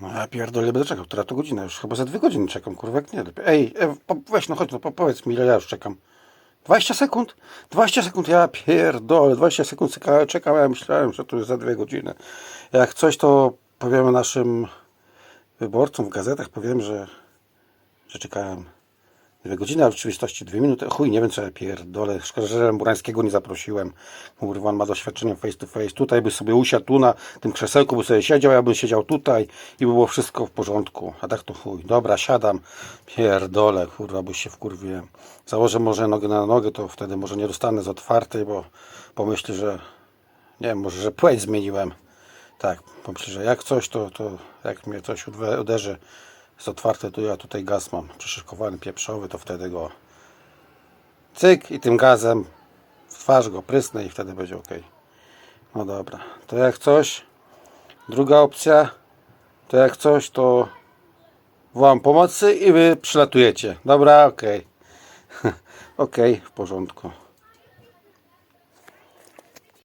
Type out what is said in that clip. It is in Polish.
No ja pierdolę, będę czekał, która to godzina? Już chyba za dwie godziny czekam, kurwa, jak nie lepiej. Ej, e, po, weź no chodź, no po, powiedz mi, ile ja już czekam. 20 sekund? 20 sekund, ja pierdolę, 20 sekund czeka- czekałem, ja myślałem, że to jest za dwie godziny. Jak coś, to powiemy naszym wyborcom w gazetach, powiem, że, że czekałem dwie godziny, a w rzeczywistości dwie minuty. Chuj, nie wiem co ja pierdolę. Szkoda, że Burańskiego nie zaprosiłem. Kurwa, on ma doświadczenie face to face. Tutaj by sobie usiadł tu na tym krzesełku, by sobie siedział, ja bym siedział tutaj i by było wszystko w porządku. A tak to chuj. Dobra, siadam. Pierdolę, kurwa, bo się wkurwiłem. Założę może nogę na nogę, to wtedy może nie dostanę z otwartej, bo pomyślę, że nie wiem, może, że płeć zmieniłem. Tak, pomyślę, że jak coś, to, to jak mnie coś uderzy z otwarte, to ja tutaj gaz mam przyszyskowany pieprzowy, to wtedy go cyk i tym gazem w twarz go prysnę i wtedy będzie ok. No dobra, to jak coś, druga opcja, to jak coś, to wołam pomocy i wy przylatujecie. Dobra, ok. ok, w porządku.